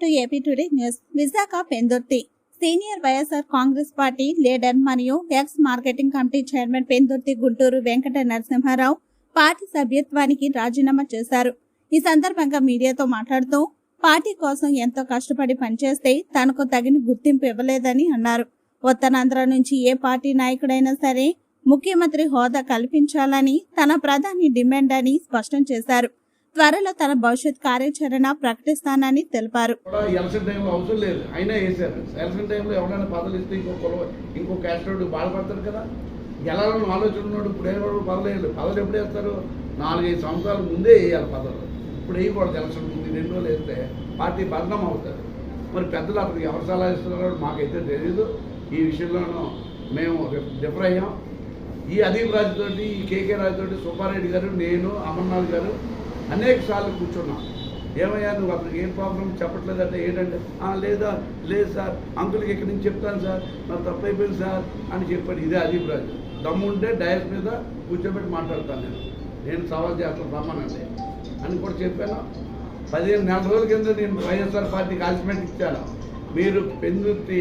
To AP today news Visakha Pendurthi senior YSR Congress party leader మరియు ex marketing committee chairman Pendurthi Guntur Venkata Narasimharao party సభ్యత్వానికి రాజీనామా చేశారు ఈ సందర్భంగా మీడియాతో మాట్లాడుతూ పార్టీ కోసం ఎంతో కష్టపడి పనిచేస్తే తనకు తగిన గుర్తింపు ఇవ్వలేదని అన్నారు. ఉత్తరాంధ్ర నుంచి ఏ పార్టీ నాయకుడైనా సరే ముఖ్యమంత్రి హోదా కల్పించాలని తన ప్రధాని డిమాండ్ అని స్పష్టం చేశారు. త్వరలో తన భవిష్యత్ కార్యాచరణ ప్రకటిస్తానని తెలిపారు. కూడా ఎలక్షన్ టైంలో అవసరం లేదు. అయినా వేశారు. ఎలక్షన్ టైంలో ఎవరైనా పదవులు ఇస్తే ఇంకో కుల ఇంకో క్యాస్ట్ వాడు కదా. గెలాలని ఆలోచన ఉన్నాడు ఇప్పుడు ఏమో పదలేదు పదలు పదవులు ఎప్పుడు వేస్తారు? నాలుగైదు సంవత్సరాల ముందే వేయాలి పదలు ఇప్పుడు వేయకూడదు ఎలక్షన్ ముందు రెండు రోజులు వేస్తే పార్టీ బదనం అవుతుంది మరి పెద్దలు అతనికి ఎవరు సలహా ఇస్తున్నారో మాకైతే తెలియదు ఈ విషయంలోనూ మేము డిఫర్ అయ్యాం. ఈ అదీప్ రాజుతోటి ఈ కేకే రాజుతోటి సుబ్బారెడ్డి గారు నేను అమర్నాథ్ గారు అనేక సార్లు కూర్చున్నాం. ఏమయ్యా నువ్వు అతనికి ఏం ప్రాబ్లం చెప్పట్లేదంటే ఏంటంటే లేదా లేదు సార్ అంకుల్కి ఇక్కడి నుంచి చెప్తాను సార్ నాకు తప్పు అయిపోయింది సార్ అని చెప్పాడు. ఇదే అభిప్రాయం. రాజు దమ్ముంటే డైరెక్ట్ మీద కూర్చోబెట్టి మాట్లాడతాను నేను. నేను సవాల్ చేస్తాను రమ్మనండి అని కూడా చెప్పాను. పదిహేను నెల రోజుల కింద నేను వైఎస్ఆర్ పార్టీకి అల్టిమేట్ ఇచ్చాను. మీరు పెందుర్తి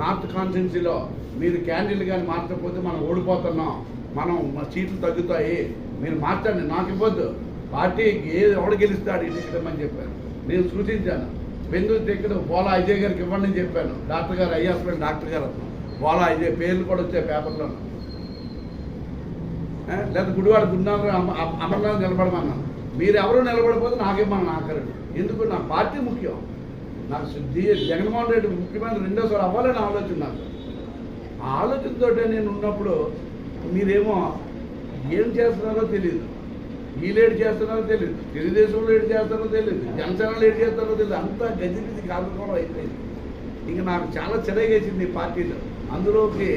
నార్త్ కాన్స్టిట్యున్సీలో మీరు క్యాండిల్ కానీ మార్చకపోతే మనం ఓడిపోతున్నాం. మనం సీట్లు తగ్గుతాయి. మీరు మార్చండి నాకు ఇవ్వద్దు. పార్టీ ఏ ఎవడు గెలుస్తాడు ఈ ఇవ్వమని చెప్పాను. నేను సూచించాను. బెంగళూరు టికెట్ పోలా అజయ్ గారికి ఇవ్వండి అని చెప్పాను. డాక్టర్ గారు అయ్యాస్మెంట్ డాక్టర్ గారు పోలా అజయ్ పేర్లు కూడా వచ్చాయి పేపర్లో. లేదా గుడివాడ గుడినాథ్ అమర్నాథ్ నిలబడమన్నాను మీరు ఎవరు నిలబడిపోతే నాకేమన్నా నాకరండి ఎందుకు? నా పార్టీ ముఖ్యం. నాకు శుద్ధి జగన్మోహన్ రెడ్డి ముఖ్యమంత్రి రెండోసారి అవ్వాలని ఆలోచన నాకు. ఆ ఆలోచనతో నేను ఉన్నప్పుడు మీరేమో ఏం చేస్తున్నారో తెలియదు వీళ్ళు ఏడు చేస్తున్నారో తెలియదు తెలుగుదేశంలో ఏడు చేస్తారో తెలియదు జనసేనలో ఏడు చేస్తారో తెలియదు అంతా గజిబిజి కాకపోవడం అయిపోయింది. ఇంకా నాకు చాలా చిరగేసింది ఈ పార్టీలో. అందులోకి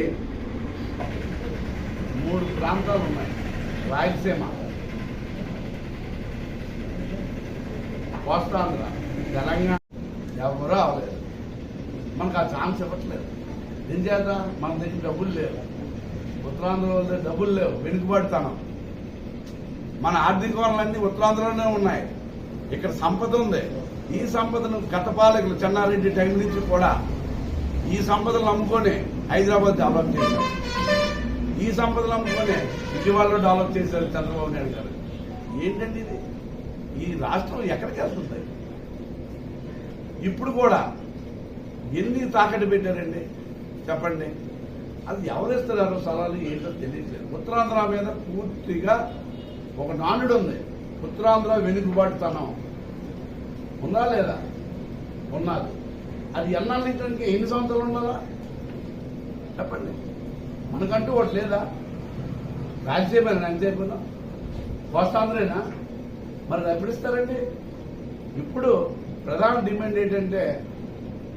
మూడు ప్రాంతాలు ఉన్నాయి. రాయలసీమ కోస్తాంధ్ర తెలంగాణ. ఎవరూ అవ్వలేదు మనకు ఆ ఛాన్స్ ఇవ్వట్లేదు. ఏం చేద్దాం? మన దగ్గర డబ్బులు లేవు. ఉత్తరాంధ్ర వాళ్ళ డబ్బులు లేవు. వెనుకబడతాం మన ఆర్థిక వనరులన్నీ ఉత్తరాంధ్రలోనే ఉన్నాయి. ఇక్కడ సంపద ఉంది. ఈ సంపదను గత పాలకులు చెన్నారెడ్డి టైం నుంచి కూడా ఈ సంపదలు అమ్ముకొని హైదరాబాద్ డెవలప్ చేశారు. ఈ సంపదలు అమ్ముకొని విజయవాడలో డెవలప్ చేశారు చంద్రబాబు నాయుడు గారు. ఏంటండి ఇది? ఈ రాష్ట్రం ఎక్కడికి వెళ్తుంది? ఇప్పుడు కూడా ఎన్ని తాకట్టు పెట్టారండి? చెప్పండి. అది ఎవరు ఇస్తున్నారు? స్థలాలు ఏంటో తెలియట్లేదు. ఉత్తరాంధ్ర మీద పూర్తిగా ఒక నానుడు ఉంది. ఉత్తరాంధ్ర వెనుకబాటుతనం. ఉందా లేదా? ఉన్నది. అది ఎన్నాళ్ళ నుంచి ఎన్ని సంవత్సరాలు ఉన్నదా? చెప్పండి. మనకంటూ ఒకటి లేదా? రాజ్యసభ ఎంతసేపు కోస్తాంధ్రేనా మరి ఎప్పుడిస్తారండి ఇప్పుడు ప్రధాన డిమాండ్ ఏంటంటే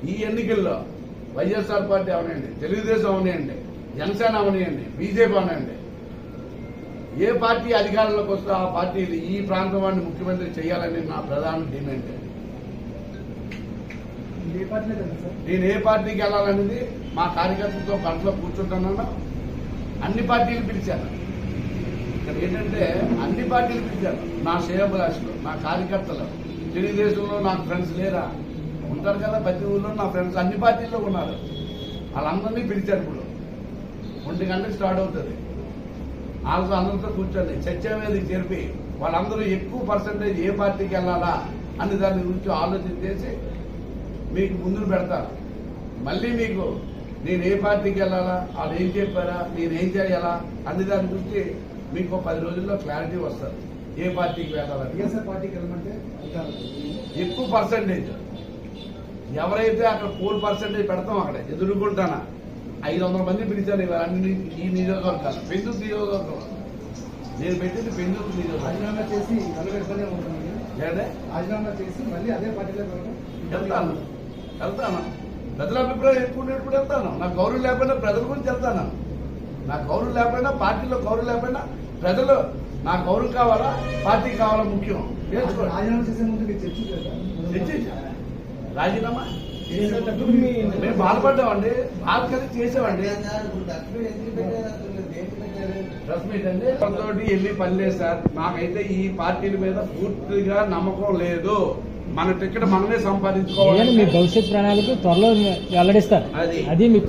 ఈ ఎన్నికల్లో వైఎస్ఆర్ పార్టీ అవనండి తెలుగుదేశం అవనియండి జనసేన అవనియండి బీజేపీ అవనండి ఏ పార్టీ అధికారంలోకి వస్తే ఆ పార్టీ ఈ ప్రాంతం వాడిని ముఖ్యమంత్రి చేయాలని నా ప్రధాన డిమాండ్. పార్టీలో నేను ఏ పార్టీకి వెళ్ళాలనేది మా కార్యకర్తలతో కంట్లో కూర్చుంటున్నాను. అన్ని పార్టీలు పిలిచాను. ఇక్కడ ఏంటంటే అన్ని పార్టీలు పిలిచాను. నా శ్రేయభిలాషులు నా కార్యకర్తలు. తెలుగుదేశంలో నాకు ఫ్రెండ్స్ లేరా? ఉంటారు కదా ప్రతి ఊళ్ళో నా ఫ్రెండ్స్ అన్ని పార్టీల్లో ఉన్నారు. వాళ్ళందరినీ పిలిచారు ఇప్పుడు. ఒంటి గంటకి స్టార్ట్ అవుతుంది. వాళ్ళతో అందరితో కూర్చొని చర్చ మీద జరిపి వాళ్ళందరూ ఎక్కువ పర్సంటేజ్ ఏ పార్టీకి వెళ్ళాలా అని దాని గురించి ఆలోచన చేసి మీకు ముందుకు పెడతాను మళ్ళీ మీకు నేను ఏ పార్టీకి వెళ్ళాలా వాళ్ళు ఏం చెప్పారా నేను ఏం చేయాలా అన్ని దాని గురించి మీకు పది రోజుల్లో క్లారిటీ వస్తుంది. ఏ పార్టీకి వెళ్ళాలని వైఎస్ఆర్ పార్టీకి వెళ్ళమంటే ఎక్కువ పర్సంటేజ్. ఎవరైతే అక్కడ పోల్ పర్సంటేజ్ పెడతాం అక్కడ ఎదుర్కొంటానా ఐదు వందల మంది పిలిచాను ఇవాళ అన్ని ఈ నియోజకవర్గాలు. పెందుకు నియోజకవర్గం. నేను పెట్టింది పెందుకు నియోజకవర్గం. రాజీనామా చేసి కలగడతనే ఉంటుంది రాజీనామా చేసి మళ్ళీ అదే పార్టీలో వెళ్తాను. వెళ్తాను. ప్రజల అభిప్రాయం ఎక్కువ ఉన్నప్పుడు వెళ్తాను. నాకు గౌరవం లేకపోయినా ప్రజల గురించి వెళ్తాను. నాకు గౌరవం లేకపోయినా పార్టీలో గౌరవం లేకపోయినా ప్రజలు నాకు గౌరవం కావాలా? పార్టీ కావాలా ముఖ్యం. నేర్చుకోండి. రాజీనామా చేసే ముందు చర్చించారు చర్చించా. రాజీనామా? మేము బాధపడ్డామండి బాధ కలిసి చేసామండి అండి. తోటి వెళ్ళి పని లేదు సార్. నాకైతే ఈ పార్టీల మీద పూర్తిగా నమ్మకం లేదు. మన టికెట్ మనమే ఏదైనా మీ సంపాదించుకోవాలి భవిష్యత్ ప్రణాళిక త్వరలో వెల్లడిస్తారు అది. అది మీ